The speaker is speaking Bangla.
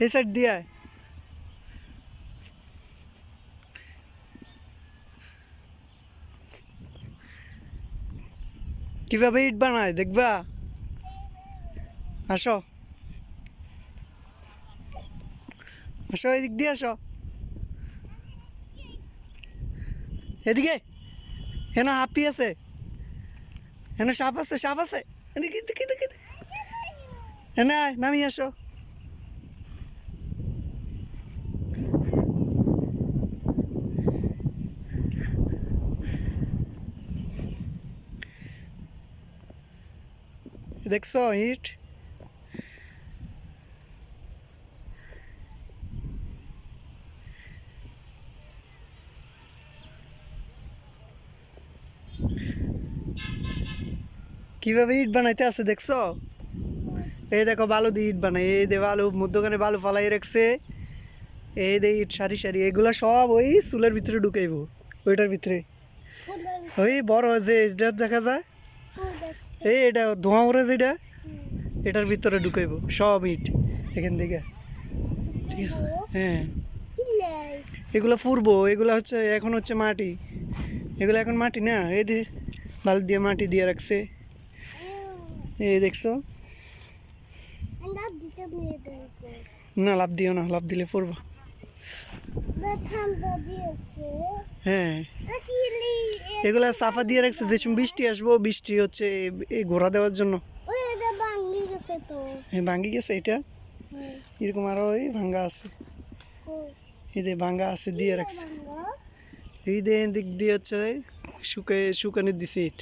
এই সাইড দিয়ে। কীভাবে ইট বানায় দেখবা? আসো। আসো এদিক দিয়ে আসো। এদিকে। হেনা হাপ্পি আছে। হেনা সাপ আছে সাপ আছে। এদিকে এদিকে এদিকে এদিকে। হেনা আয়, নামি আসো। দেখছ ইট কীভাবে ইট বানাইতে আছে দেখছ এই দেখো বালু দিয়ে ইট বানাই এই দে বালু মধ্যখানে বালু ফালাই রাখছে এই দে ইট সারি সারি এগুলা সব ওই চুলের ভিতরে ঢুকাইব ওইটার ভিতরে ওই বড় যে এটা দেখা যায় এই এটা ধোঁয়া উড়ে যেটা এটার ভিতরে ঢুকাইব সব ইট এখান থেকে। ঠিক আছে হ্যাঁ। এগুলো ফুরবো এগুলো হচ্ছে এখন হচ্ছে মাটি। এগুলো এখন মাটি না এই যে বালু দিয়ে মাটি দিয়ে রাখছে। এই দেখছ? না লাভ দিও না লাভ দিলে পড়ব হ্যাঁ। এগুলা সাফা দিয়ে রাখছে যে বৃষ্টি আসব বৃষ্টি হচ্ছে এই ঘোরা দেওয়ার জন্য। ভাঙ্গি গেছে এটা? এরকম আরও এই ভাঙ্গা আছে। এই যে ভাঙ্গা আছে দিয়ে রাখছে। এই দিক দিয়ে হচ্ছে শুকে শুকানি দিছে ইট।